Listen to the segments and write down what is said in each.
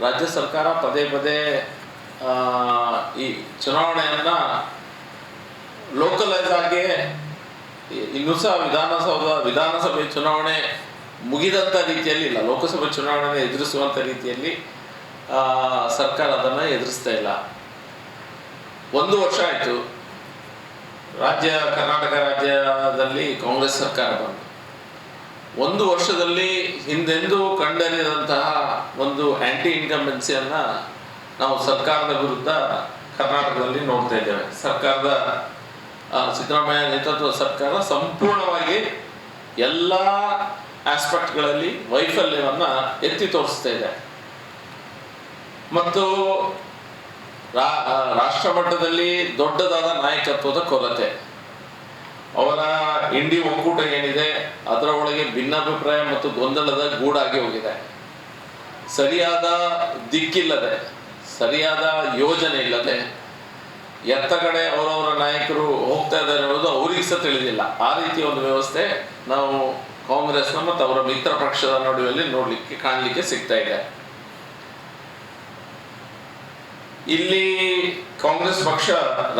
ರಾಜ್ಯ ಸರ್ಕಾರ ಪದೇ ಪದೇ ಈ ಚುನಾವಣೆಯನ್ನು ಲೋಕಲೈಸ್ ಆಗಿ ಇನ್ನೂ ಸಹ ವಿಧಾನಸೌಧ, ವಿಧಾನಸಭೆ ಚುನಾವಣೆ ಮುಗಿದಂಥ ರೀತಿಯಲ್ಲಿ ಇಲ್ಲ. ಲೋಕಸಭೆ ಚುನಾವಣೆಯನ್ನು ಎದುರಿಸುವಂಥ ರೀತಿಯಲ್ಲಿ ಸರ್ಕಾರ ಅದನ್ನು ಎದುರಿಸ್ತಾ ಇಲ್ಲ. ಒಂದು ವರ್ಷ ಆಯಿತು. ರಾಜ್ಯ, ಕರ್ನಾಟಕ ರಾಜ್ಯದಲ್ಲಿ ಕಾಂಗ್ರೆಸ್ ಸರ್ಕಾರ ಬಂತು. ಒಂದು ವರ್ಷದಲ್ಲಿ ಹಿಂದೆಂದೂ ಕಂಡರಿದಂತಹ ಒಂದು ಆ್ಯಂಟಿ ಇನ್ಕಂಬೆನ್ಸಿಯನ್ನ ನಾವು ಸರ್ಕಾರದ ವಿರುದ್ಧ ಕರ್ನಾಟಕದಲ್ಲಿ ನೋಡ್ತಾ ಇದ್ದೇವೆ. ಸರ್ಕಾರದ ಸಿದ್ದರಾಮಯ್ಯ ನೇತೃತ್ವದ ಸರ್ಕಾರ ಸಂಪೂರ್ಣವಾಗಿ ಎಲ್ಲ ಆಸ್ಪೆಕ್ಟ್ಗಳಲ್ಲಿ ವೈಫಲ್ಯವನ್ನು ಎತ್ತಿ ತೋರಿಸ್ತಾ ಇದೆ. ಮತ್ತು ರಾಷ್ಟ್ರ ಮಟ್ಟದಲ್ಲಿ ದೊಡ್ಡದಾದ ನಾಯಕತ್ವದ ಕೊರತೆ. ಅವರ ಇಂಡಿ ಒಕ್ಕೂಟ ಏನಿದೆ, ಅದರ ಒಳಗೆ ಭಿನ್ನಾಭಿಪ್ರಾಯ ಮತ್ತು ಗೊಂದಲದ ಗೂಡಾಗಿ ಹೋಗಿದೆ. ಸರಿಯಾದ ದಿಕ್ಕಿಲ್ಲದೆ, ಸರಿಯಾದ ಯೋಜನೆ ಇಲ್ಲದೆ ಎತ್ತ ಕಡೆ ಅವರವರ ನಾಯಕರು ಹೋಗ್ತಾ ಇದ್ದಾರೆ ಅನ್ನೋದು ಅವರಿಗೆ ಸಹ ತಿಳಿದಿಲ್ಲ. ಆ ರೀತಿಯ ಒಂದು ವ್ಯವಸ್ಥೆ ನಾವು ಕಾಂಗ್ರೆಸ್ನ ಮತ್ತು ಅವರ ಮಿತ್ರ ಪಕ್ಷದ ನಡುವೆಯಲ್ಲಿ ನೋಡ್ಲಿಕ್ಕೆ, ಕಾಣಲಿಕ್ಕೆ ಸಿಗ್ತಾ ಇದೆ. ಇಲ್ಲಿ ಕಾಂಗ್ರೆಸ್ ಪಕ್ಷ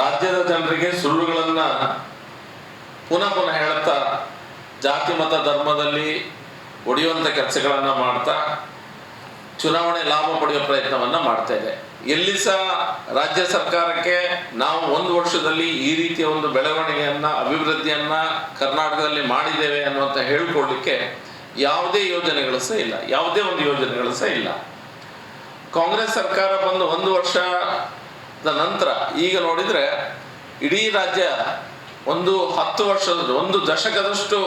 ರಾಜ್ಯದ ಜನರಿಗೆ ಸುಳ್ಳುಗಳನ್ನ ಪುನಃ ಪುನಃ ಹೇಳುತ್ತಾ, ಜಾತಿ, ಮತ, ಧರ್ಮದಲ್ಲಿ ಒಡೆಯುವಂಥ ಕೆಲಸಗಳನ್ನು ಮಾಡ್ತಾ, ಚುನಾವಣೆ ಲಾಭ ಪಡೆಯುವ ಪ್ರಯತ್ನವನ್ನು ಮಾಡ್ತಾ ಇದೆ. ಎಲ್ಲಿ ಸಹ ರಾಜ್ಯ ಸರ್ಕಾರಕ್ಕೆ ನಾವು ಒಂದು ವರ್ಷದಲ್ಲಿ ಈ ರೀತಿಯ ಒಂದು ಬೆಳವಣಿಗೆಯನ್ನ, ಅಭಿವೃದ್ಧಿಯನ್ನು ಕರ್ನಾಟಕದಲ್ಲಿ ಮಾಡಿದ್ದೇವೆ ಅನ್ನುವಂತ ಹೇಳ್ಕೊಡ್ಲಿಕ್ಕೆ ಯಾವುದೇ ಯೋಜನೆಗಳು ಸಹ ಇಲ್ಲ. ಯಾವುದೇ ಒಂದು ಯೋಜನೆಗಳು ಸಹ ಇಲ್ಲ. ಕಾಂಗ್ರೆಸ್ ಸರ್ಕಾರ ಬಂದು ಒಂದು ವರ್ಷದ ನಂತರ ಈಗ ನೋಡಿದರೆ ಇಡೀ ರಾಜ್ಯ ಒಂದು ಹತ್ತು ವರ್ಷದ, ಒಂದು ದಶಕದಷ್ಟು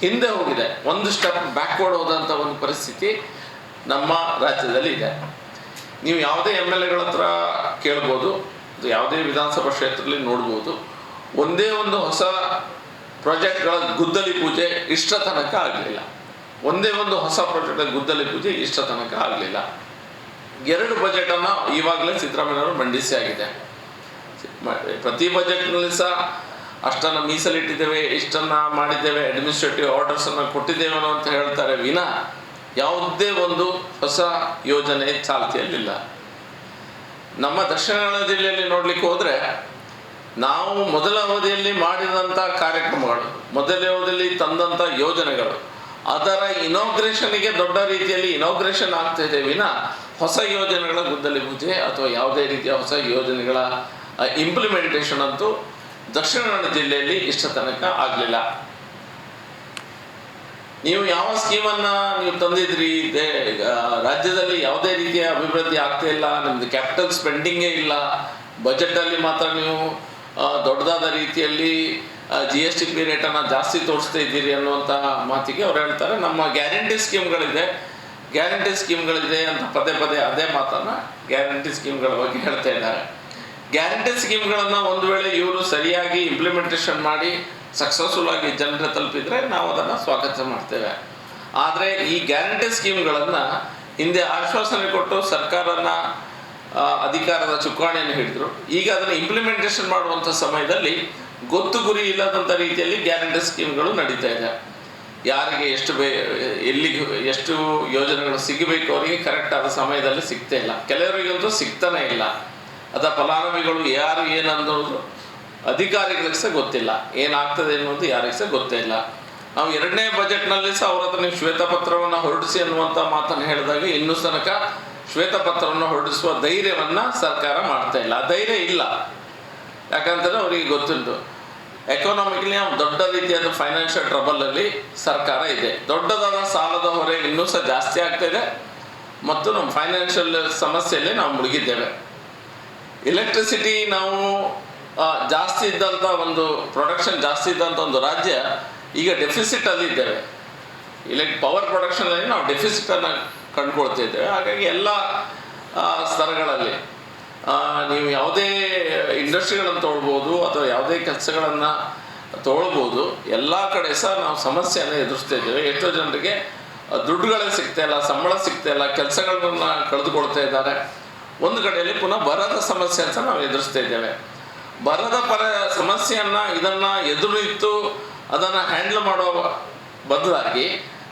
ಹಿಂದೆ ಹೋಗಿದೆ. ಒಂದು ಸ್ಟೆಪ್ ಬ್ಯಾಕ್ವರ್ಡ್ ಹೋದಂಥ ಒಂದು ಪರಿಸ್ಥಿತಿ ನಮ್ಮ ರಾಜ್ಯದಲ್ಲಿ ಇದೆ. ನೀವು ಯಾವುದೇ ಎಂ ಎಲ್ ಎಗಳ ಹತ್ರ ಕೇಳ್ಬೋದು ಯಾವುದೇ ವಿಧಾನಸಭಾ ಕ್ಷೇತ್ರದಲ್ಲಿ ನೋಡ್ಬೋದು. ಒಂದೇ ಒಂದು ಹೊಸ ಪ್ರಾಜೆಕ್ಟ್ಗಳ ಗುದ್ದಲಿ ಪೂಜೆ ಇಷ್ಟ ತನಕ ಆಗಲಿಲ್ಲ. ಒಂದೇ ಒಂದು ಹೊಸ ಪ್ರಾಜೆಕ್ಟ್ ಗುದ್ದಲಿ ಪೂಜೆ ಇಷ್ಟ ತನಕ ಆಗಲಿಲ್ಲ. ಎರಡು ಬಜೆಟ್ ಅನ್ನ ಇವಾಗಲೇ ಸಿದ್ದರಾಮಯ್ಯವರು ಮಂಡಿಸಿ ಆಗಿದೆ. ಪ್ರತಿ ಬಜೆಟ್ನಲ್ಲಿ ಸಹ ಅಷ್ಟನ್ನ ಮೀಸಲಿಟ್ಟಿದ್ದೇವೆ, ಇಷ್ಟನ್ನ ಮಾಡಿದ್ದೇವೆ ಅಡ್ಮಿನಿಸ್ಟ್ರೇಟಿವ್ ಆರ್ಡರ್ಸ್ ಅನ್ನು ಕೊಟ್ಟಿದ್ದೇವೆ ಅಂತ ಹೇಳ್ತಾರೆ ವಿನ, ಯಾವುದೇ ಒಂದು ಹೊಸ ಯೋಜನೆ ಚಾಲ್ತಿಯಲ್ಲಿಲ್ಲ. ನಮ್ಮ ದಕ್ಷಿಣ ಕನ್ನಡ ಜಿಲ್ಲೆಯಲ್ಲಿ ನೋಡ್ಲಿಕ್ಕೆ ಹೋದರೆ, ನಾವು ಮೊದಲ ಅವಧಿಯಲ್ಲಿ ಮಾಡಿದಂಥ ಕಾರ್ಯಕ್ರಮಗಳು, ಮೊದಲ ಅವಧಿಯಲ್ಲಿ ತಂದಂಥ ಯೋಜನೆಗಳು, ಅದರ ಇನಾಗ್ರೇಷನ್ಗೆ ದೊಡ್ಡ ರೀತಿಯಲ್ಲಿ ಇನೋಗ್ರೇಷನ್ ಆಗ್ತಾ ಇದೆ ವಿನ. ಹೊಸ ಯೋಜನೆಗಳ ಗುದ್ದಲಿ ಪೂಜೆ ಅಥವಾ ಯಾವುದೇ ರೀತಿಯ ಹೊಸ ಯೋಜನೆಗಳ ಇಂಪ್ಲಿಮೆಂಟೇಷನ್ ಅಂತೂ ದಕ್ಷಿಣ ಕನ್ನಡ ಜಿಲ್ಲೆಯಲ್ಲಿ ಇಷ್ಟ ತನಕ ಆಗಲಿಲ್ಲ. ನೀವು ಯಾವ ಸ್ಕೀಮನ್ನು ನೀವು ತಂದಿದ್ರಿ? ರಾಜ್ಯದಲ್ಲಿ ಯಾವುದೇ ರೀತಿಯ ಅಭಿವೃದ್ಧಿ ಆಗ್ತಾ ಇಲ್ಲ, ನಿಮ್ದು ಕ್ಯಾಪಿಟಲ್ ಸ್ಪೆಂಡಿಂಗೇ ಇಲ್ಲ. ಬಜೆಟ್ ಅಲ್ಲಿ ಮಾತ್ರ ನೀವು ದೊಡ್ಡದಾದ ರೀತಿಯಲ್ಲಿ ಜಿ ಎಸ್ ಟಿ ಪಿ ರೇಟನ್ನು ಜಾಸ್ತಿ ತೋರಿಸ್ತಾ ಇದ್ದೀರಿ ಅನ್ನುವಂಥ ಮಾತಿಗೆ ಅವ್ರು ಹೇಳ್ತಾರೆ. ನಮ್ಮ ಗ್ಯಾರಂಟಿ ಸ್ಕೀಮ್ಗಳಿದೆ. ಗ್ಯಾರಂಟಿ ಸ್ಕೀಮ್ಗಳಿದೆ ಅಂತ ಪದೇ ಪದೇ ಅದೇ ಮಾತನ್ನ ಗ್ಯಾರಂಟಿ ಸ್ಕೀಮ್ಗಳ ಬಗ್ಗೆ ಹೇಳ್ತಾ ಇದ್ದಾರೆ. ಗ್ಯಾರಂಟಿ ಸ್ಕೀಮ್ಗಳನ್ನು ಒಂದು ವೇಳೆ ಇವರು ಸರಿಯಾಗಿ ಇಂಪ್ಲಿಮೆಂಟೇಷನ್ ಮಾಡಿ ಸಕ್ಸಸ್ಫುಲ್ ಆಗಿ ಜನರ ತಲುಪಿದ್ರೆ ನಾವು ಅದನ್ನು ಸ್ವಾಗತ ಮಾಡ್ತೇವೆ. ಆದರೆ ಈ ಗ್ಯಾರಂಟಿ ಸ್ಕೀಮ್ಗಳನ್ನು ಹಿಂದೆ ಆಶ್ವಾಸನೆ ಕೊಟ್ಟು ಸರ್ಕಾರನ ಅಧಿಕಾರದ ಚುಕ್ಕಾಣಿಯನ್ನು ಹಿಡಿದ್ರು. ಈಗ ಅದನ್ನು ಇಂಪ್ಲಿಮೆಂಟೇಷನ್ ಮಾಡುವಂಥ ಸಮಯದಲ್ಲಿ ಗೊತ್ತು ಗುರಿ ಇಲ್ಲದಂಥ ರೀತಿಯಲ್ಲಿ ಗ್ಯಾರಂಟಿ ಸ್ಕೀಮ್ಗಳು ನಡೀತಾ ಇದೆ. ಯಾರಿಗೆ ಎಷ್ಟು ಬೇ ಎಲ್ಲಿಗೆ ಎಷ್ಟು ಯೋಜನೆಗಳು ಸಿಗಬೇಕು ಅವರಿಗೆ ಕರೆಕ್ಟ್ ಆದ ಸಮಯದಲ್ಲಿ ಸಿಗ್ತಾ ಇಲ್ಲ. ಕೆಲವರಿಗಂತೂ ಸಿಗ್ತಾನೆ ಇಲ್ಲ. ಅದ ಫಲಾನುಭವಿಗಳು ಯಾರು ಏನನ್ನೋದು ಅಧಿಕಾರಿಗಳಿಗೆ ಸಹ ಗೊತ್ತಿಲ್ಲ. ಏನಾಗ್ತದೆ ಅನ್ನೋದು ಯಾರಿಗೆ ಸಹ ಗೊತ್ತೇ ಇಲ್ಲ. ನಾವು ಎರಡನೇ ಬಜೆಟ್ನಲ್ಲಿ ಸಹ ಅವ್ರ ಹತ್ರ ನೀವು ಶ್ವೇತಪತ್ರವನ್ನು ಹೊರಡಿಸಿ ಅನ್ನುವಂಥ ಮಾತನ್ನು ಹೇಳಿದಾಗ ಇನ್ನೂ ತನಕ ಶ್ವೇತಪತ್ರವನ್ನು ಹೊರಡಿಸುವ ಧೈರ್ಯವನ್ನ ಸರ್ಕಾರ ಮಾಡ್ತಾ ಇಲ್ಲ. ಆ ಧೈರ್ಯ ಇಲ್ಲ. ಯಾಕಂತಂದ್ರೆ ಅವರಿಗೆ ಗೊತ್ತುಂಟು. ಎಕನಾಮಿಕಲಿ ನಾವು ದೊಡ್ಡ ರೀತಿಯಾದ ಫೈನಾನ್ಷಿಯಲ್ ಟ್ರಬಲ್ ಅಲ್ಲಿ ಸರ್ಕಾರ ಇದೆ. ದೊಡ್ಡದಾದ ಸಾಲದ ಹೊರೆ ಇನ್ನೂ ಸಹ ಜಾಸ್ತಿ ಆಗ್ತಾ ಇದೆ. ಮತ್ತು ನಮ್ಮ ಫೈನಾನ್ಷಿಯಲ್ ಸಮಸ್ಯೆಯಲ್ಲಿ ನಾವು ಮುಳುಗಿದ್ದೇವೆ. ಎಲೆಕ್ಟ್ರಿಸಿಟಿ ನಾವು ಜಾಸ್ತಿ ಇದ್ದಂಥ ಒಂದು ಪ್ರೊಡಕ್ಷನ್ ಜಾಸ್ತಿ ಇದ್ದಂಥ ಒಂದು ರಾಜ್ಯ ಈಗ ಡೆಫಿಸಿಟ್ ಅಲ್ಲಿ ಇದ್ದೇವೆ. ಇಲೆಕ್ಟ್ ಪವರ್ ಪ್ರೊಡಕ್ಷನಲ್ಲಿ ನಾವು ಡೆಫಿಸಿಟ್ ಅನ್ನ ಕಂಡುಕೊಳ್ತಾ ಇದ್ದೇವೆ. ಹಾಗಾಗಿ ಎಲ್ಲ ಸ್ತರಗಳಲ್ಲಿ ನೀವು ಯಾವುದೇ ಇಂಡಸ್ಟ್ರಿಗಳನ್ನು ತೊಗೊಳ್ಬೋದು ಅಥವಾ ಯಾವುದೇ ಕೆಲಸಗಳನ್ನು ತೊಗೊಳ್ಬೋದು ಎಲ್ಲ ಕಡೆ ಸಹ ನಾವು ಸಮಸ್ಯೆಯನ್ನು ಎದುರಿಸ್ತಾ ಇದ್ದೇವೆ. ಎಷ್ಟೋ ಜನರಿಗೆ ದುಡ್ಡುಗಳೇ ಸಿಗ್ತಾ ಇಲ್ಲ, ಸಂಬಳ ಸಿಗ್ತಾ ಇಲ್ಲ, ಕೆಲಸಗಳನ್ನ ಕಳೆದುಕೊಳ್ತಾ ಇದ್ದಾರೆ. ಒಂದು ಕಡೆಯಲ್ಲಿ ಪುನಃ ಬರದ ಸಮಸ್ಯೆ ಅಂತ ನಾವು ಎದುರಿಸ್ತಾ ಇದ್ದೇವೆ. ಬರದ ಪರ ಸಮಸ್ಯೆಯನ್ನು ಇದನ್ನ ಎದುರು ಇತ್ತು ಅದನ್ನ ಹ್ಯಾಂಡಲ್ ಮಾಡೋ ಬದಲಾಗಿ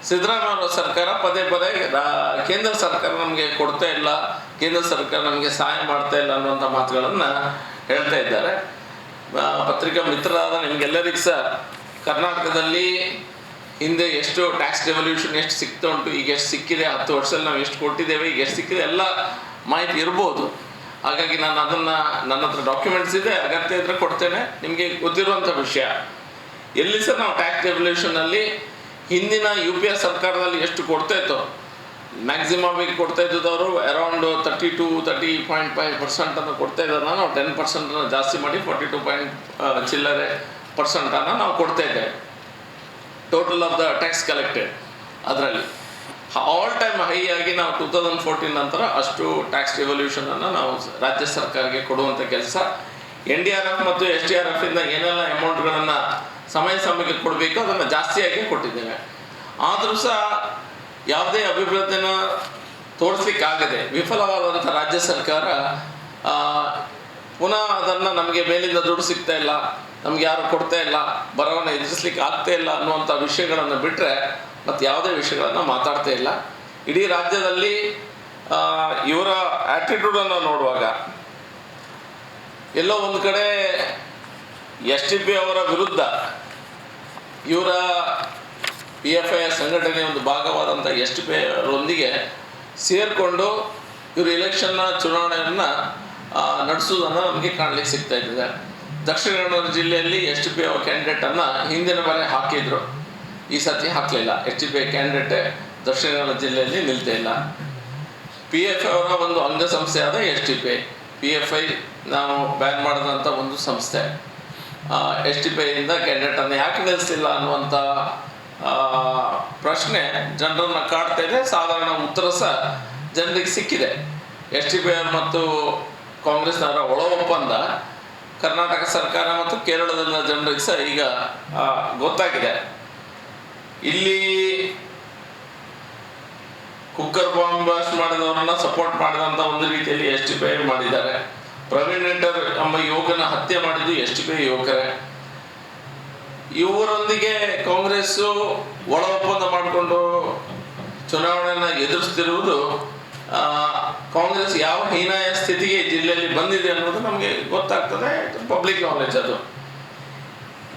ಸಿದ್ದರಾಮಯ್ಯ ಸರ್ಕಾರ ಪದೇ ಪದೇ ಕೇಂದ್ರ ಸರ್ಕಾರ ನಮಗೆ ಕೊಡ್ತಾ ಇಲ್ಲ, ಕೇಂದ್ರ ಸರ್ಕಾರ ನಮಗೆ ಸಹಾಯ ಮಾಡ್ತಾ ಇಲ್ಲ ಅನ್ನುವಂಥ ಮಾತುಗಳನ್ನು ಹೇಳ್ತಾ ಇದ್ದಾರೆ. ಪತ್ರಿಕಾ ಮಿತ್ರರಾದ ನಿಮಗೆಲ್ಲರಿಗೂ ಸಹ ಕರ್ನಾಟಕದಲ್ಲಿ ಹಿಂದೆ ಎಷ್ಟು ಟ್ಯಾಕ್ಸ್ ರೆವಲ್ಯೂಷನ್ ಎಷ್ಟು ಸಿಗ್ತಾ ಉಂಟು ಈಗ ಎಷ್ಟು ಸಿಕ್ಕಿದೆ, ಹತ್ತು ವರ್ಷದಲ್ಲಿ ನಾವು ಎಷ್ಟು ಕೊಟ್ಟಿದ್ದೇವೆ, ಈಗ ಎಷ್ಟು ಸಿಕ್ಕಿದೆ, ಎಲ್ಲ ಮಾಹಿತಿ ಇರ್ಬೋದು. ಹಾಗಾಗಿ ನಾನು ಅದನ್ನು ನನ್ನ ಹತ್ರ ಡಾಕ್ಯುಮೆಂಟ್ಸ್ ಇದೆ, ಅಗತ್ಯ ಇದ್ರೆ ಕೊಡ್ತೇನೆ. ನಿಮಗೆ ಗೊತ್ತಿರುವಂಥ ವಿಷಯ. ಎಲ್ಲಿ ಸಹ ನಾವು ಟ್ಯಾಕ್ಸ್ ರೆಗ್ಯುಲೇಷನಲ್ಲಿ ಹಿಂದಿನ ಯು ಪಿ ಎಸ್ ಸರ್ಕಾರದಲ್ಲಿ ಎಷ್ಟು ಕೊಡ್ತಾ ಇತ್ತು? ಮ್ಯಾಕ್ಸಿಮಮ್ ಆಗಿ ಕೊಡ್ತಾ ಇದ್ದವರು around thirty two thirty point five ಪರ್ಸೆಂಟನ್ನು ಕೊಡ್ತಾ ಇದ್ದಾರೆ ನಾವು ಟೆನ್ ಪರ್ಸೆಂಟನ್ನು ಜಾಸ್ತಿ ಮಾಡಿ ಫಾರ್ಟಿ ಟು ಪಾಯಿಂಟ್ ಚಿಲ್ಲರೆ ಪರ್ಸೆಂಟನ್ನು ನಾವು ಕೊಡ್ತಾ ಇದ್ದೇವೆ. Total of the tax collected ಅದರಲ್ಲಿ. ಆಲ್ ಟೈಮ್ ಹೈ ಆಗಿ ನಾವು ಟೂ ತೌಸಂಡ್ ಫೋರ್ಟೀನ್ ನಂತರ ಅಷ್ಟು ಟ್ಯಾಕ್ಸ್ ರಿವಲ್ಯೂಷನನ್ನು ನಾವು ರಾಜ್ಯ ಸರ್ಕಾರಕ್ಕೆ ಕೊಡುವಂಥ ಕೆಲಸ. ಎನ್ ಡಿ ಆರ್ ಎಫ್ ಮತ್ತು ಎಸ್ ಡಿ ಆರ್ ಎಫ್ ಇಂದ ಏನೆಲ್ಲ ಅಮೌಂಟ್ಗಳನ್ನು ಸಮಯ ಸಮಯಕ್ಕೆ ಕೊಡಬೇಕು ಅದನ್ನು ಜಾಸ್ತಿಯಾಗಿ ಕೊಟ್ಟಿದ್ದೇವೆ. ಆದರೂ ಸಹ ಯಾವುದೇ ಅಭಿವೃದ್ಧಿನ ತೋರಿಸ್ಲಿಕ್ಕಾಗದೆ ವಿಫಲವಾದಂಥ ರಾಜ್ಯ ಸರ್ಕಾರ ಪುನಃ ಅದನ್ನು ನಮಗೆ ಮೇಲಿಂದ ದುಡ್ಡು ಸಿಗ್ತಾ ಇಲ್ಲ, ನಮ್ಗೆ ಯಾರು ಕೊಡ್ತಾ ಇಲ್ಲ ಬರವನ್ನು ಎದುರಿಸ್ಲಿಕ್ಕೆ ಆಗ್ತಾ ಇಲ್ಲ ಅನ್ನುವಂಥ ವಿಷಯಗಳನ್ನು ಬಿಟ್ಟರೆ ಮತ್ತು ಯಾವುದೇ ವಿಷಯಗಳನ್ನು ಮಾತಾಡ್ತಾ ಇಲ್ಲ. ಇಡೀ ರಾಜ್ಯದಲ್ಲಿ ಇವರ ಆ್ಯಟಿಟ್ಯೂಡನ್ನು ನೋಡುವಾಗ ಎಲ್ಲೋ ಒಂದು ಕಡೆ ಎಸ್ ಟಿ ಪಿ ಅವರ ವಿರುದ್ಧ ಇವರ ಪಿ ಎಫ್ ಐ ಸಂಘಟನೆಯ ಒಂದು ಭಾಗವಾದಂಥ ಎಸ್ ಟಿ ಪಿ ಅವರೊಂದಿಗೆ ಸೇರಿಕೊಂಡು ಇವರು ಎಲೆಕ್ಷನ್ನ ಚುನಾವಣೆಯನ್ನು ನಡೆಸುವುದನ್ನು ನಮಗೆ ಕಾಣಲಿಕ್ಕೆ ಸಿಗ್ತಾ ಇದ್ದಿದೆ. ದಕ್ಷಿಣ ಕನ್ನಡ ಜಿಲ್ಲೆಯಲ್ಲಿ ಎಸ್ ಟಿ ಪಿ ಅವರ ಕ್ಯಾಂಡಿಡೇಟನ್ನು ಹಿಂದಿನ ಬಾರಿ ಹಾಕಿದ್ರು. ಈ ಸತಿ ಹಾಕಲಿಲ್ಲ ಎಚ್ ಡಿ ಪಿ ಐ ಕ್ಯಾಂಡಿಡೇಟೇ ದಕ್ಷಿಣ ಕನ್ನಡ ಜಿಲ್ಲೆಯಲ್ಲಿ ನಿಲ್ತಾ ಇಲ್ಲ. ಪಿ ಎಫ್ ಐ ಅವರ ಒಂದು ಅಂಗಸಂಸ್ಥೆಯಾದ H T P I P F I ನಾವು ಬ್ಯಾನ್ ಮಾಡಿದಂಥ ಒಂದು ಸಂಸ್ಥೆ. ಎಸ್ ಟಿ ಪಿ ಐಯಿಂದ ಕ್ಯಾಂಡಿಡೇಟನ್ನು ಯಾಕೆ ನಿಲ್ಲಿಸಿಲ್ಲ ಅನ್ನುವಂಥ ಪ್ರಶ್ನೆ ಜನರನ್ನು ಕಾಡ್ತಾ ಇದೆ. ಸಾಧಾರಣ ಉತ್ತರ ಸಹ ಜನರಿಗೆ ಸಿಕ್ಕಿದೆ. ಎಚ್ ಡಿ ಪಿ ಐ ಮತ್ತು ಕಾಂಗ್ರೆಸ್ನವರ ಒಳ ಒಪ್ಪಂದ ಕರ್ನಾಟಕ ಸರ್ಕಾರ ಮತ್ತು ಕೇರಳದ ಜನರಿಗೆ ಸಹ ಈಗ ಗೊತ್ತಾಗಿದೆ. ಇಲ್ಲಿ ಕುಕ್ಕರ್ ಬಾಂಬ್ ಬ್ಲಾಸ್ಟ್ ಮಾಡಿದವರನ್ನ ಸಪೋರ್ಟ್ ಮಾಡಿದಂತ ಒಂದು ರೀತಿಯಲ್ಲಿ ಎಸ್ ಟಿ ಪಿ ಮಾಡಿದ್ದಾರೆ. ಪ್ರವೀಣ್ ನೆಟ್ಟರ್ ಎಂಬ ಯುವಕನ ಹತ್ಯೆ ಮಾಡಿದ್ದು ಎಸ್ ಟಿ ಪಿ ಯುವಕರೇ. ಇವರೊಂದಿಗೆ ಕಾಂಗ್ರೆಸ್ ಒಳ ಒಪ್ಪಂದ ಮಾಡಿಕೊಂಡು ಚುನಾವಣೆಯನ್ನು ಎದುರಿಸ್ತಿರುವುದು ಕಾಂಗ್ರೆಸ್ ಯಾವ ಹೀನಾಯ ಸ್ಥಿತಿಗೆ ಜಿಲ್ಲೆಯಲ್ಲಿ ಬಂದಿದೆ ಅನ್ನೋದು ನಮಗೆ ಗೊತ್ತಾಗ್ತದೆ. ಪಬ್ಲಿಕ್ ನಾಲೆಜ್ ಅದು.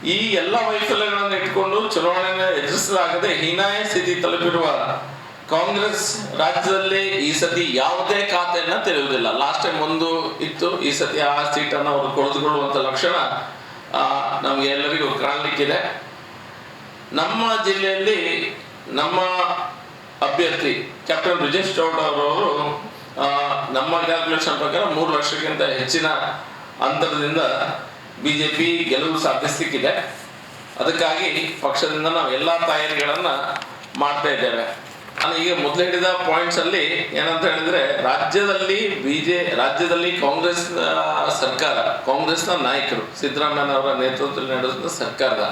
ಈ ಎಲ್ಲ ವೈಫಲ್ಯಗಳನ್ನು ಇಟ್ಕೊಂಡು ಚುನಾವಣೆಯನ್ನು ಎದುರಿಸಲಾಗದೆ ಹೀನಾಯ ಸ್ಥಿತಿ ತಲುಪಿರುವ ಕಾಂಗ್ರೆಸ್ ರಾಜ್ಯದಲ್ಲಿ ಈ ಸತಿ ಯಾವುದೇ ಖಾತೆಯನ್ನ ತೆರೆಯುವುದಿಲ್ಲ. ಲಾಸ್ಟ್ ಟೈಮ್ ಒಂದು ಇತ್ತು, ಈ ಸತಿ ಆ ಸೀಟನ್ನು ಅವರು ಕೊಳೆದುಕೊಳ್ಳುವಂತ ಲಕ್ಷಣ ನಮ್ಗೆ ಎಲ್ಲರಿಗೂ ಕಾಣಲಿಕ್ಕಿದೆ. ನಮ್ಮ ಜಿಲ್ಲೆಯಲ್ಲಿ ನಮ್ಮ ಅಭ್ಯರ್ಥಿ ಕ್ಯಾಪ್ಟನ್ ಬ್ರಿಜೇಶ್ ಚೌಡ ಅವರವರು ನಮ್ಮ ಕ್ಯಾಲ್ಕುಲೇಷನ್ ಪ್ರಕಾರ ಮೂರು ಲಕ್ಷಕ್ಕಿಂತ ಹೆಚ್ಚಿನ ಅಂತರದಿಂದ ಬಿಜೆಪಿ ಗೆಲುವು ಸಾಧಿಸ್ಲಿಕ್ಕಿದೆ. ಅದಕ್ಕಾಗಿ ಪಕ್ಷದಿಂದ ನಾವು ಎಲ್ಲ ತಯಾರಿಗಳನ್ನ ಮಾಡ್ತಾ ಇದ್ದೇವೆ. ನಾನು ಈಗ ಮೊದಲು ಹೇಳಿದ ಪಾಯಿಂಟ್ಸ್ ಅಲ್ಲಿ ಏನಂತ ಹೇಳಿದ್ರೆ, ರಾಜ್ಯದಲ್ಲಿ ಬಿಜೆ, ರಾಜ್ಯದಲ್ಲಿ ಕಾಂಗ್ರೆಸ್ ಸರ್ಕಾರ, ಕಾಂಗ್ರೆಸ್ನ ನಾಯಕರು, ಸಿದ್ದರಾಮಯ್ಯನವರ ನೇತೃತ್ವದಲ್ಲಿ ನಡೆಸಿದ ಸರ್ಕಾರದ,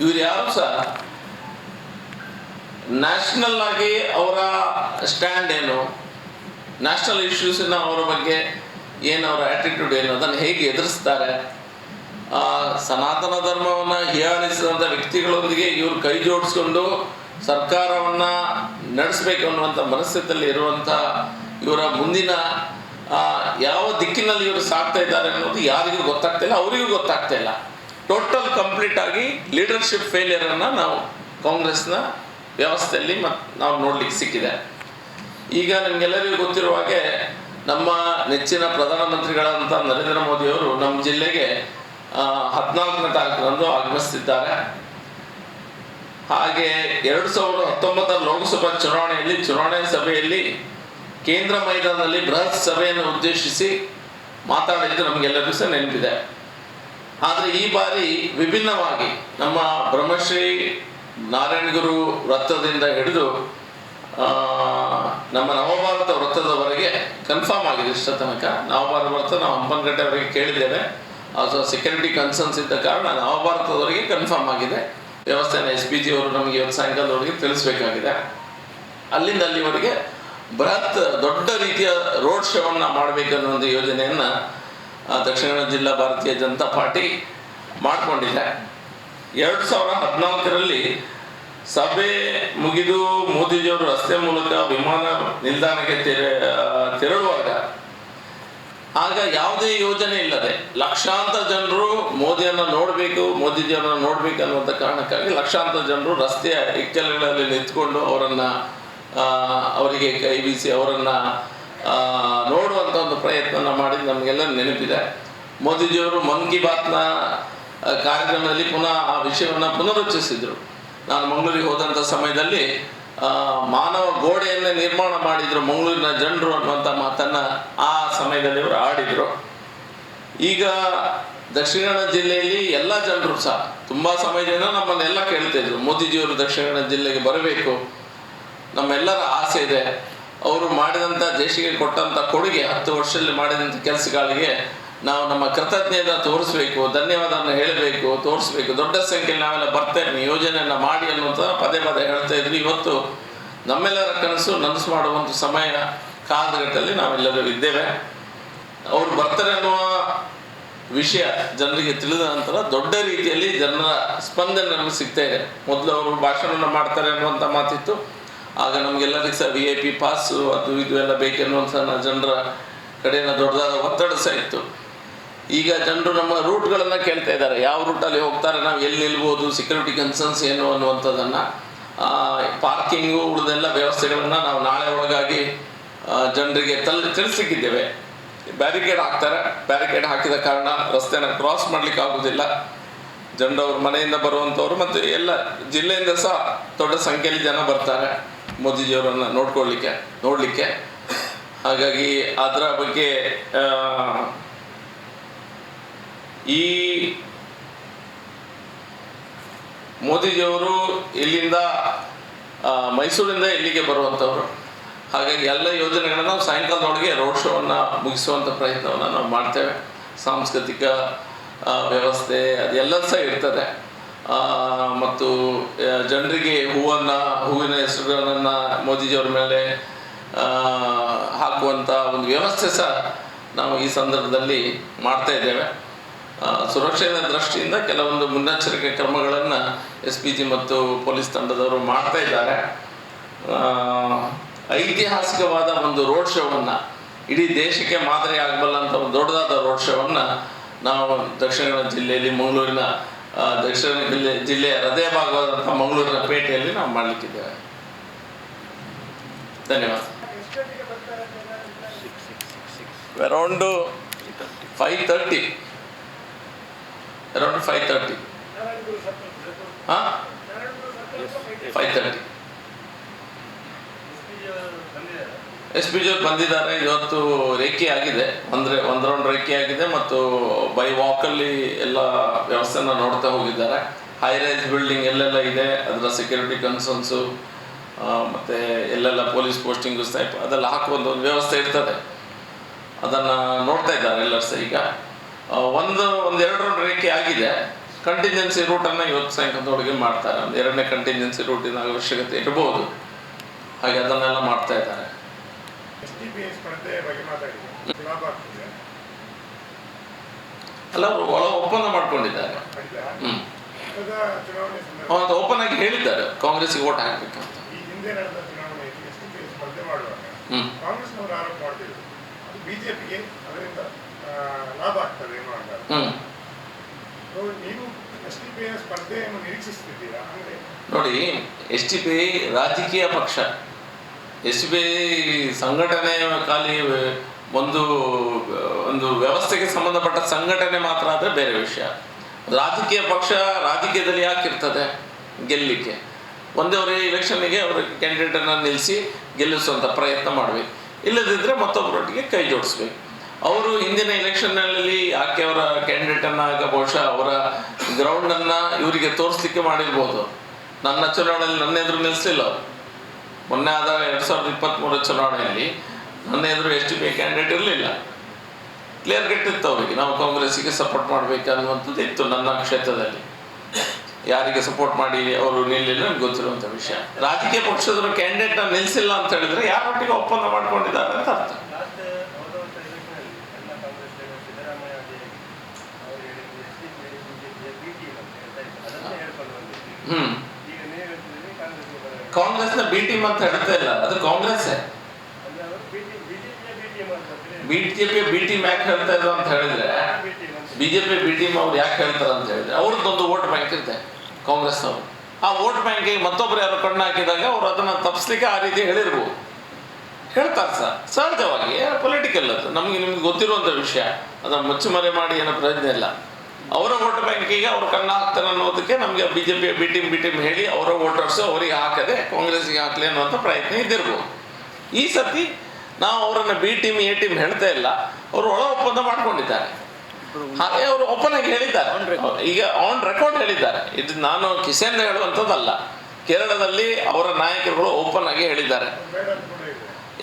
ಇವ್ರು ಯಾರು ಸಹ ನ್ಯಾಷನಲ್ ಆಗಿ ಅವರ ಸ್ಟ್ಯಾಂಡ್ ಏನು ನ್ಯಾಷನಲ್ ಇಶ್ಯೂಸಿನ ಅವರ ಬಗ್ಗೆ ಏನು, ಅವರ ಆಟಿಟ್ಯೂಡ್ ಏನು, ಅದನ್ನು ಹೇಗೆ ಎದುರಿಸ್ತಾರೆ ಆ, ಸನಾತನ ಧರ್ಮವನ್ನು ಹೀಯಾಳಿಸಿದಂಥ ವ್ಯಕ್ತಿಗಳೊಂದಿಗೆ ಇವರು ಕೈ ಜೋಡಿಸ್ಕೊಂಡು ಸರ್ಕಾರವನ್ನು ನಡೆಸಬೇಕು ಅನ್ನುವಂಥ ಮನಸ್ಥಿತಿಯಲ್ಲಿ ಇರುವಂಥ ಇವರ ಮುಂದಿನ ಯಾವ ದಿಕ್ಕಿನಲ್ಲಿ ಇವರು ಸಾಗ್ತಾ ಇದ್ದಾರೆ ಅನ್ನೋದು ಯಾರಿಗೂ ಗೊತ್ತಾಗ್ತಾ ಇಲ್ಲ ಅವರಿಗೂ ಗೊತ್ತಾಗ್ತಾ ಇಲ್ಲ. ಟೋಟಲ್ ಕಂಪ್ಲೀಟ್ ಆಗಿ ಲೀಡರ್ಶಿಪ್ ಫೇಲಿಯರನ್ನು ನಾವು ಕಾಂಗ್ರೆಸ್ನ ವ್ಯವಸ್ಥೆಯಲ್ಲಿ ಮತ್ ನಾವು ನೋಡ್ಲಿಕ್ಕೆ ಸಿಕ್ಕಿದೆ. ಈಗ ನಮ್ಗೆಲ್ಲರಿಗೂ ಗೊತ್ತಿರುವ ಹಾಗೆ ನಮ್ಮ ನೆಚ್ಚಿನ ಪ್ರಧಾನಮಂತ್ರಿಗಳಂತ ನರೇಂದ್ರ ಮೋದಿಯವರು ನಮ್ಮ ಜಿಲ್ಲೆಗೆ ಹದಿನಾಲ್ಕನೇ ತಾರೀಕಿನಂದು ಆಗಮಿಸುತ್ತಿದ್ದಾರೆ ಹಾಗೆ ಎರಡು ಸಾವಿರದ ಹತ್ತೊಂಬತ್ತರ ಲೋಕಸಭಾ ಚುನಾವಣೆಯಲ್ಲಿ, ಚುನಾವಣೆ ಸಭೆಯಲ್ಲಿ ಕೇಂದ್ರ ಮೈದಾನದಲ್ಲಿ ಬೃಹತ್ ಸಭೆಯನ್ನು ಉದ್ದೇಶಿಸಿ ಮಾತಾಡಿದ್ದು ನಮಗೆಲ್ಲರಿಗೂ ಸಹ ನೆನಪಿದೆ. ಆದರೆ ಈ ಬಾರಿ ವಿಭಿನ್ನವಾಗಿ ನಮ್ಮ ಬ್ರಹ್ಮಶ್ರೀ ನಾರಾಯಣಗುರು ವೃತ್ತದಿಂದ ಹಿಡಿದು ನಮ್ಮ ನವಭಾರತ ವೃತ್ತದವರೆಗೆ ಕನ್ಫರ್ಮ್ ಆಗಿದೆ ಇಷ್ಟ ತನಕ ನವಭಾರತ ವೃತ್ತ, ನಾವು ಹಂಪನಗಟ್ಟೆವರೆಗೆ ಕೇಳಿದ್ದೇವೆ. ಅದು ಸೆಕ್ಯೂರಿಟಿ ಕನ್ಸರ್ನ್ಸ್ ಇದ್ದ ಕಾರಣ ನವಭಾರತದವರಿಗೆ ಕನ್ಫರ್ಮ್ ಆಗಿದೆ. ವ್ಯವಸ್ಥೆನ ಎಸ್ ಪಿ ಜಿ ಅವರು ನಮಗೆ ಇವತ್ತು ಸಾಯಂಕಾಲದವರೆಗೆ ತಿಳಿಸ್ಬೇಕಾಗಿದೆ. ಅಲ್ಲಿಂದ ಅಲ್ಲಿವರೆಗೆ ಬೃಹತ್ ದೊಡ್ಡ ರೀತಿಯ ರೋಡ್ ಶೋವನ್ನು ಮಾಡಬೇಕನ್ನೋ ಒಂದು ಯೋಜನೆಯನ್ನು ದಕ್ಷಿಣ ಜಿಲ್ಲಾ ಭಾರತೀಯ ಜನತಾ ಪಾರ್ಟಿ ಮಾಡಿಕೊಂಡಿದೆ. ಎರಡು ಸಾವಿರ ಹದಿನಾಲ್ಕರಲ್ಲಿ ಸಭೆ ಮುಗಿದು ಮೋದಿಜಿಯವರು ರಸ್ತೆ ಮೂಲಕ ವಿಮಾನ ನಿಲ್ದಾಣಕ್ಕೆ ತೆರೆ ತೆರಳುವಾಗ ಆಗ ಯಾವುದೇ ಯೋಜನೆ ಇಲ್ಲದೆ ಲಕ್ಷಾಂತರ ಜನರು ಮೋದಿಯನ್ನು ನೋಡಬೇಕು ಮೋದಿಜಿಯವರನ್ನು ನೋಡಬೇಕು ಅನ್ನುವಂಥ ಕಾರಣಕ್ಕಾಗಿ ಲಕ್ಷಾಂತರ ಜನರು ರಸ್ತೆಯ ಇಕ್ಕಲೆಗಳಲ್ಲಿ ನಿಂತ್ಕೊಂಡು ಅವರನ್ನು ಅವರಿಗೆ ಕೈ ಬೀಸಿ ಅವರನ್ನು ನೋಡುವಂಥ ಒಂದು ಪ್ರಯತ್ನ ಮಾಡಿ ನಮಗೆಲ್ಲ ನೆನಪಿದೆ. ಮೋದಿಜಿಯವರು ಮನ್ ಕಿ ಬಾತ್ನ ಕಾರ್ಯಕ್ರಮದಲ್ಲಿ ಪುನಃ ಆ ವಿಷಯವನ್ನು ಪುನರುಚ್ಚರಿಸಿದರು ನಾನು ಮಂಗಳೂರಿಗೆ ಹೋದಂಥ ಸಮಯದಲ್ಲಿ ಮಾನವ ಗೋಡೆಯನ್ನೇ ನಿರ್ಮಾಣ ಮಾಡಿದ್ರು ಮಂಗಳೂರಿನ ಜನರು ಅನ್ನುವಂಥ ಮಾತನ್ನ ಆ ಸಮಯದಲ್ಲಿ ಅವರು ಆಡಿದ್ರು. ಈಗ ದಕ್ಷಿಣ ಕನ್ನಡ ಜಿಲ್ಲೆಯಲ್ಲಿ ಎಲ್ಲ ಜನರು ಸಹ, ತುಂಬಾ ಸಮಯದಿಂದ ನಮ್ಮನ್ನೆಲ್ಲ ಕೇಳ್ತಾ ಇದ್ರು. ಮೋದಿಜಿಯವರು ದಕ್ಷಿಣ ಕನ್ನಡ ಜಿಲ್ಲೆಗೆ ಬರಬೇಕು. ನಮ್ಮೆಲ್ಲರ ಆಸೆ ಇದೆ. ಅವರು ಮಾಡಿದಂಥ ದೇಶಕ್ಕೆ ಕೊಟ್ಟಂಥ ಕೊಡುಗೆ ಹತ್ತು ವರ್ಷದಲ್ಲಿ ಮಾಡಿದಂಥ ಕೆಲಸಗಳಿಗೆ ನಾವು ನಮ್ಮ ಕೃತಜ್ಞತೆ ತೋರಿಸ್ಬೇಕು, ಧನ್ಯವಾದವನ್ನು ಹೇಳಬೇಕು, ತೋರಿಸ್ಬೇಕು. ದೊಡ್ಡ ಸಂಖ್ಯೆಯಲ್ಲಿ ನಾವೆಲ್ಲ ಬರ್ತೇನೆ ಯೋಜನೆಯನ್ನು ಮಾಡಿ ಅನ್ನುವಂಥ ಪದೇ ಪದೇ ಹೇಳ್ತಾ ಇದ್ವಿ. ಇವತ್ತು ನಮ್ಮೆಲ್ಲರ ಕನಸು, ನನಸು ಮಾಡುವಂಥ ಸಮಯ ಕಾಲಘಟ್ಟದಲ್ಲಿ ನಾವೆಲ್ಲರೂ ಇದ್ದೇವೆ. ಅವ್ರು ಬರ್ತಾರೆ ಅನ್ನುವ ವಿಷಯ ಜನರಿಗೆ ತಿಳಿದ ನಂತರ ದೊಡ್ಡ ರೀತಿಯಲ್ಲಿ ಜನರ ಸ್ಪಂದನೆ ನಮಗೆ ಸಿಗ್ತಾ ಇದೆ. ಮೊದಲು ಅವರು ಭಾಷಣವನ್ನು ಮಾಡ್ತಾರೆ ಅನ್ನುವಂಥ ಮಾತಿತ್ತು. ಆಗ ನಮಗೆಲ್ಲರಿಗೂ ಸಹ ವಿ ಐ ಪಿ ಪಾಸು ಅದು ಇದು ಎಲ್ಲ ಬೇಕೆನ್ನುವಂಥ ಜನರ ಕಡೆಯಿಂದ ದೊಡ್ಡದಾದ ಒತ್ತಡ ಸಹ ಇತ್ತು. ಈಗ ಜನರು ನಮ್ಮ ರೂಟ್ಗಳನ್ನು ಕೇಳ್ತಾ ಇದ್ದಾರೆ. ಯಾವ ರೂಟಲ್ಲಿ ಹೋಗ್ತಾರೆ, ನಾವು ಎಲ್ಲಿ ನಿಲ್ಬೋದು ಸೆಕ್ಯೂರಿಟಿ ಕನ್ಸರ್ನ್ಸ್ ಏನು ಅನ್ನುವಂಥದ್ದನ್ನು ಪಾರ್ಕಿಂಗು ಉಳಿದೆಲ್ಲ ವ್ಯವಸ್ಥೆಗಳನ್ನು ನಾವು ನಾಳೆ ಒಳಗಾಗಿ ಜನರಿಗೆ ತಲ್ ತಿಳಿಸಿಕ್ಕಿದ್ದೇವೆ ಬ್ಯಾರಿಕೇಡ್ ಹಾಕ್ತಾರೆ. ಬ್ಯಾರಿಕೇಡ್ ಹಾಕಿದ ಕಾರಣ ರಸ್ತೆನ ಕ್ರಾಸ್ ಮಾಡಲಿಕ್ಕೆ ಆಗೋದಿಲ್ಲ ಜನರವ್ರ ಮನೆಯಿಂದ ಬರುವಂಥವ್ರು ಮತ್ತು ಎಲ್ಲ ಜಿಲ್ಲೆಯಿಂದ ಸಹ ದೊಡ್ಡ ಸಂಖ್ಯೆಯಲ್ಲಿ ಜನ ಬರ್ತಾರೆ ಮೋದಿಜಿಯವರನ್ನು ನೋಡ್ಕೊಳ್ಲಿಕ್ಕೆ, ನೋಡಲಿಕ್ಕೆ. ಹಾಗಾಗಿ ಅದರ ಬಗ್ಗೆ ಈ ಮೋದಿಜಿಯವರು ಇಲ್ಲಿಂದ ಮೈಸೂರಿಂದ ಇಲ್ಲಿಗೆ ಬರುವಂಥವ್ರು. ಹಾಗಾಗಿ ಎಲ್ಲ ಯೋಜನೆಗಳನ್ನು ನಾವು ಸಾಯಂಕಾಲದೊಳಗೆ ರೋಡ್ ಶೋವನ್ನು ಮುಗಿಸುವಂಥ ಪ್ರಯತ್ನವನ್ನು ನಾವು ಮಾಡ್ತೇವೆ. ಸಾಂಸ್ಕೃತಿಕ ವ್ಯವಸ್ಥೆ, ಅದೆಲ್ಲ ಸಹ ಇರ್ತದೆ. ಮತ್ತು ಜನರಿಗೆ ಹೂವನ್ನು, ಹೂವಿನ ಹೆಸರುಗಳನ್ನು ಮೋದಿಜಿಯವ್ರ ಮೇಲೆ ಹಾಕುವಂಥ ಒಂದು ವ್ಯವಸ್ಥೆ ಸಹ ನಾವು ಈ ಸಂದರ್ಭದಲ್ಲಿ ಮಾಡ್ತಾ ಇದ್ದೇವೆ. ಆ, ಸುರಕ್ಷತೆಯ ದೃಷ್ಟಿಯಿಂದ ಕೆಲವೊಂದು ಮುನ್ನೆಚ್ಚರಿಕೆ ಕ್ರಮಗಳನ್ನು ಎಸ್ ಪಿ ಜಿ ಮತ್ತು ಪೊಲೀಸ್ ತಂಡದವರು ಮಾಡ್ತಾ ಇದ್ದಾರೆ. ಐತಿಹಾಸಿಕವಾದ ಒಂದು ರೋಡ್ ಶೋವನ್ನು ಇಡೀ ದೇಶಕ್ಕೆ ಮಾದರಿ ಆಗಬಲ್ಲಂಥ ಒಂದು ದೊಡ್ಡದಾದ ರೋಡ್ ಶೋವನ್ನು ನಾವು ದಕ್ಷಿಣ ಕನ್ನಡ ಜಿಲ್ಲೆಯಲ್ಲಿ ಮಂಗಳೂರಿನ ದಕ್ಷಿಣ ಜಿಲ್ಲೆ ಜಿಲ್ಲೆಯ ಹೃದಯ ಭಾಗವಾದಂಥ ಮಂಗಳೂರಿನ ಪೇಟೆಯಲ್ಲಿ ನಾವು ಮಾಡಲಿಕ್ಕಿದ್ದೇವೆ. ಧನ್ಯವಾದ. Around five thirty five thirty ಹಾಂ? Five thirty S P G ಬಂದಿದ್ದಾರೆ. ಇವತ್ತು ರೇಖೆ ಆಗಿದೆ. ಅಂದರೆ ಒಂದು ರೌಂಡ್ ರೇಖೆ ಆಗಿದೆ ಮತ್ತು ಬೈ ವಾಕಲ್ಲಿ ಎಲ್ಲ ವ್ಯವಸ್ಥೆನ ನೋಡ್ತಾ ಹೋಗಿದ್ದಾರೆ. ಹೈ ರೈಸ್ ಬಿಲ್ಡಿಂಗ್ ಎಲ್ಲೆಲ್ಲ ಇದೆ. ಅದರ ಸೆಕ್ಯೂರಿಟಿ ಕನ್ಸರ್ನ್ಸು ಮತ್ತು ಎಲ್ಲೆಲ್ಲ ಪೊಲೀಸ್ ಪೋಸ್ಟಿಂಗು ಸ್ಟೈಪ್ ಅದೆಲ್ಲ ಹಾಕುವಂಥ ಒಂದು ವ್ಯವಸ್ಥೆ ಇರ್ತದೆ. ಅದನ್ನು ನೋಡ್ತಾ ಇದ್ದಾರೆ ಎಲ್ಲರೂ ಸಹ ಈಗ. ಒಂದು ಒಂದು ಎರಡು ರೌಂಡ್ ರೇಖೆ ಆಗಿದೆ. ಕಂಟಿಂಜೆನ್ಸಿ ರೂಟನ್ನು ಇವತ್ತು ಸಾಯಂಕಾಲದೊಳಗೆ ಮಾಡ್ತಾರೆ. ಒಂದು ಎರಡನೇ ಕಂಟಿಂಜೆನ್ಸಿ ರೂಟಿನ ಅವಶ್ಯಕತೆ ಇರಬಹುದು ಹಾಗೆ ಅದನ್ನೆಲ್ಲ ಮಾಡ್ತಾ ಇದ್ದಾರೆ. ಅಲ್ಲ ಅವರು ಒಳ ಒಪ್ಪಂದ ಮಾಡ್ಕೊಂಡಿದ್ದಾರೆ. ಹ್ಞೂ ಅವತ್ತು ಓಪನ್ ಆಗಿ ಹೇಳಿದ್ದಾರೆ. ಕಾಂಗ್ರೆಸ್ಗೆ ಓಟ್ ಹಾಕ್ಬೇಕಂತ ಈ ಲಾಭ ಆಗ್ತದೆ ನೋಡಿ ಎಸ್ ಟಿ ಪಿ ರಾಜಕೀಯ ಪಕ್ಷ. ಎಸ್ ಟಿ ಪಿ ಸಂಘಟನೆ ಖಾಲಿ ಒಂದು ಒಂದು ವ್ಯವಸ್ಥೆಗೆ ಸಂಬಂಧಪಟ್ಟ ಸಂಘಟನೆ ಮಾತ್ರ ಆದರೆ ಬೇರೆ ವಿಷಯ. ರಾಜಕೀಯ ಪಕ್ಷ ರಾಜಕೀಯದಲ್ಲಿ ಯಾಕಿರ್ತದೆ ಗೆಲ್ಲಲಿಕ್ಕೆ ಒಂದೇ ಅವರೇ ಇಲೆಕ್ಷನ್ನಿಗೆ ಅವರ ಕ್ಯಾಂಡಿಡೇಟನ್ನು ನಿಲ್ಲಿಸಿ ಗೆಲ್ಲಿಸುವಂಥ ಪ್ರಯತ್ನ ಮಾಡಬೇಕು. ಇಲ್ಲದಿದ್ದರೆ ಮತ್ತೊಬ್ಬರೊಟ್ಟಿಗೆ ಕೈ ಜೋಡಿಸ್ಬೇಕು. ಅವರು ಹಿಂದಿನ ಇಲೆಕ್ಷನ್ನಲ್ಲಿ ಆಕೆ ಅವರ ಕ್ಯಾಂಡಿಡೇಟನ್ನು ಆಗ ಬಹುಶಃ ಅವರ ಗ್ರೌಂಡನ್ನು ಇವರಿಗೆ ತೋರಿಸ್ಲಿಕ್ಕೆ ಮಾಡಿರ್ಬೋದು. ನನ್ನ ಚುನಾವಣೆಯಲ್ಲಿ ನನ್ನ ಎದುರು ನಿಲ್ಲಿಸಲಿಲ್ಲ ಅವರು. ಮೊನ್ನೆ ಆದ ಎರಡು ಸಾವಿರದ ಇಪ್ಪತ್ತ್ಮೂರರ ಚುನಾವಣೆಯಲ್ಲಿ ನನ್ನ ಎದುರು ಎಷ್ಟು ಪಿ ಕ್ಯಾಂಡಿಡೇಟ್ ಇರಲಿಲ್ಲ. ಕ್ಲಿಯರ್ ಕಟ್ ಇತ್ತು ಅವರಿಗೆ. ನಾವು ಕಾಂಗ್ರೆಸ್ಸಿಗೆ ಸಪೋರ್ಟ್ ಮಾಡಬೇಕು ಅನ್ನುವಂಥದ್ದು ಇತ್ತು ನನ್ನ ಕ್ಷೇತ್ರದಲ್ಲಿ. ಯಾರಿಗೆ ಸಪೋರ್ಟ್ ಮಾಡಿ ಅವರು ನಿಲ್ಲಿಲ್ಲ ನನಗೆ ಗೊತ್ತಿರುವಂಥ ವಿಷಯ. ರಾಜಕೀಯ ಪಕ್ಷದವರು ಕ್ಯಾಂಡಿಡೇಟ್ನ ನಿಲ್ಲಿಸಿಲ್ಲ ಅಂತ ಹೇಳಿದ್ರೆ ಯಾರೊಟ್ಟಿಗೆ ಒಪ್ಪಂದ ಮಾಡ್ಕೊಂಡಿದ್ದಾರೆ ಅಂತ ಅರ್ಥ ಲಾಸ್ಟ್ ಹೋದ ವರ್ಷ ಎಲೆಕ್ಷನಲ್ಲಿ ಎಲ್ಲ ಕಾಂಗ್ರೆಸ್ ಲೀಡರ್ ಸಿದ್ದರಾಮಯ್ಯ ಅದೇ ಅವರು ಹೇಳಿದ್ರು ಎಸ್ ಡಿ ಪಿ ಬಿಜೆಪಿಯ ಬಿ ಟೀಮ್ ಅಂತ ಹೇಳ್ತಾ ಇದ್ರು ಅದನ್ನೇ ಹೇಳ್ಕೊಂಡು ಬಂದಿದ್ರು ಹ್ಮ್. ನ ಬಿ ಟೀಮ್ ಅಂತ ಹೇಳ್ತಾ ಇಲ್ಲ. ಅದು ಕಾಂಗ್ರೆಸ್ ಅವರು ಬಿಜೆಪಿ ಬಿ ಟೀಮ್ ಯಾಕೆ ಹೇಳ್ತಾ ಇದ್ರು ಅಂತ ಹೇಳಿದ್ರೆ ಬಿಜೆಪಿ ಬಿ ಟೀಮ್ ಅವ್ರು ಯಾಕೆ ಹೇಳ್ತಾರೆ ಅಂತ ಹೇಳಿದ್ರೆ, ಅವ್ರದ್ದೊಂದು ವೋಟ್ ಬ್ಯಾಂಕ್ ಇರುತ್ತೆ ಕಾಂಗ್ರೆಸ್ನವರು. ಆ ವೋಟ್ ಬ್ಯಾಂಕಿಗೆ ಮತ್ತೊಬ್ರು ಯಾರು ಕಣ್ಣು ಹಾಕಿದಾಗ ಅವ್ರು ಅದನ್ನ ತಪ್ಪಿಸ್ಲಿಕ್ಕೆ ಆ ರೀತಿ ಹೇಳಿರ್ಬೋದು. ಹೇಳ್ತಾರೆ ಸರ್. ಸಹಜವಾಗಿ, ಪೊಲಿಟಿಕಲ್ ಅದು. ನಮಗೆ ನಿಮ್ಗೆ ಗೊತ್ತಿರುವಂತ ವಿಷಯ. ಅದನ್ನು ಮುಚ್ಚುಮರೆ ಮಾಡಿ ಏನೋ ಪ್ರಯತ್ನ ಇಲ್ಲ. ಅವರ ವೋಟ್ ಬ್ಯಾಂಕಿಗೆ ಅವ್ರು ಕಣ್ಣು ಹಾಕ್ತಾರೆ ಅನ್ನೋದಕ್ಕೆ ನಮಗೆ B J P B team B team ಹೇಳಿ ಅವರ ವೋಟರ್ಸ್ ಅವರಿಗೆ ಹಾಕದೆ ಕಾಂಗ್ರೆಸ್ಗೆ ಹಾಕಲಿ ಅನ್ನುವಂಥ ಪ್ರಯತ್ನ ಇದ್ದಿರ್ಬೋದು. ಈ ಸತಿ ನಾವು ಅವರನ್ನು ಬಿ ಟೀಮ್ ಎ ಟೀಮ್ ಹೇಳ್ತಾ ಇಲ್ಲ ಅವರು ಒಳ ಒಪ್ಪಂದ ಮಾಡ್ಕೊಂಡಿದ್ದಾರೆ. ಹಾಗೆ ಅವರು ಓಪನ್ ಆಗಿ ಹೇಳಿದ್ದಾರೆ. ಈಗ ಆನ್ ರೆಕಾರ್ಡ್ ಹೇಳಿದ್ದಾರೆ. ಇದು ನಾನು ಕಿಸೆಂದ ಹೇಳುವಂಥದ್ದಲ್ಲ. ಕೇರಳದಲ್ಲಿ ಅವರ ನಾಯಕರುಗಳು ಓಪನ್ ಆಗಿ ಹೇಳಿದ್ದಾರೆ.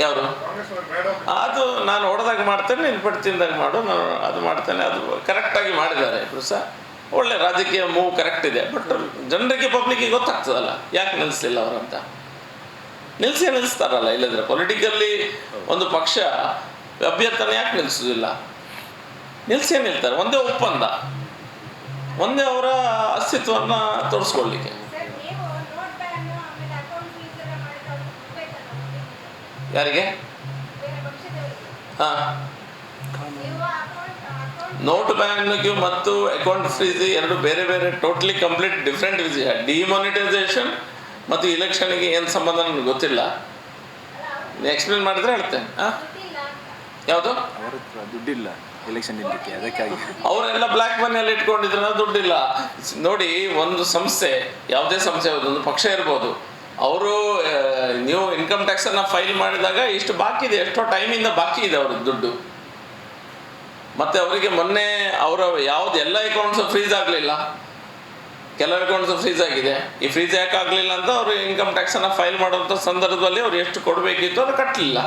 ಯಾರು ಅದು ನಾನು ಹೊಡೆದಾಗ ಮಾಡ್ತೇನೆ ನೀನು ಪಟ್ಟು ತಿಂದಾಗ ಮಾಡು, ನಾನು ಅದು ಮಾಡ್ತೇನೆ, ಅದು ಕರೆಕ್ಟಾಗಿ ಮಾಡಿದ್ದಾರೆ ಇಬ್ಬರು ಸಹ. ಒಳ್ಳೆ ರಾಜಕೀಯ ಮೂವ್ ಕರೆಕ್ಟ್ ಇದೆ ಬಟ್ ಜನರಿಗೆ ಪಬ್ಲಿಕ್ಗೆ ಗೊತ್ತಾಗ್ತದಲ್ಲ, ಯಾಕೆ ನಿಲ್ಲಿಸಲಿಲ್ಲ ಅವರಂತ ನಿಲ್ಲಿಸಿ ನಿಲ್ಲಿಸ್ತಾರಲ್ಲ ಇಲ್ಲದ್ರೆ ಪೊಲಿಟಿಕಲ್ಲಿ ಒಂದು ಪಕ್ಷ ಅಭ್ಯರ್ಥನ ಯಾಕೆ ನಿಲ್ಲಿಸೋದಿಲ್ಲ ನಿಲ್ಲಿಸೇ ನಿಲ್ತಾರೆ, ಒಂದೇ ಒಪ್ಪಂದ. ಒಂದೇ ಅವರ ಅಸ್ತಿತ್ವವನ್ನು ತೋರಿಸ್ಕೊಳ್ಳಿಕ್ಕೆ ಯಾರಿಗೆ? ಹಾಂ. ನೋಟ್ ಬ್ಯಾನ್ಗೆ ಮತ್ತು ಅಕೌಂಟ್ ಫ್ರೀಸ್ ಎರಡು ಬೇರೆ ಬೇರೆ ಟೋಟ್ಲಿ ಕಂಪ್ಲೀಟ್ ಡಿಫ್ರೆಂಟ್ ವಿಷಯ ಡಿಮಾನಿಟೈಸೇಷನ್ ಮತ್ತು ಇಲೆಕ್ಷನ್ಗೆ ಏನು ಸಂಬಂಧ ನನಗೆ ಗೊತ್ತಿಲ್ಲ. ಎಕ್ಸ್ಪ್ಲೇನ್ ಮಾಡಿದ್ರೆ ಹೇಳ್ತೇನೆ. ಹಾಂ? ಯಾವುದು? ದುಡ್ಡಿಲ್ಲ ಎಲೆಕ್ಷನ್ ನಿಲ್ಲಕ್ಕೆ ಅದಕ್ಕಾಗಿ. ಅವರೆಲ್ಲ ಬ್ಲ್ಯಾಕ್ ಮನಿಯಲ್ಲಿ ಇಟ್ಕೊಂಡಿದ್ರೆ ದುಡ್ಡಿಲ್ಲ. ನೋಡಿ ಒಂದು ಸಂಸ್ಥೆ ಯಾವುದೇ ಸಂಸ್ಥೆ ಒಂದು ಪಕ್ಷ ಇರ್ಬೋದು. ಅವರು ನೀವು ಇನ್ಕಮ್ ಟ್ಯಾಕ್ಸನ್ನು ಫೈಲ್ ಮಾಡಿದಾಗ ಇಷ್ಟು ಬಾಕಿ ಇದೆ, ಎಷ್ಟೋ ಟೈಮಿಂದ ಬಾಕಿ ಇದೆ ಅವ್ರ ದುಡ್ಡು. ಮತ್ತೆ ಅವರಿಗೆ ಮೊನ್ನೆ ಅವರ ಯಾವ್ದು ಎಲ್ಲ ಅಕೌಂಟ್ಸ್ ಫ್ರೀಸ್ ಆಗಲಿಲ್ಲ. ಕೆಲವು ಅಕೌಂಟ್ಸ್ ಫ್ರೀಸ್ ಆಗಿದೆ. ಈ ಫ್ರೀಸ್ ಯಾಕೆ ಆಗಲಿಲ್ಲ ಅಂತ ಅವರು ಇನ್ಕಮ್ ಟ್ಯಾಕ್ಸನ್ನು ಫೈಲ್ ಮಾಡುವಂಥ ಸಂದರ್ಭದಲ್ಲಿ ಅವ್ರು ಎಷ್ಟು ಕೊಡಬೇಕಿತ್ತು ಅದು ಕಟ್ಟಲಿಲ್ಲ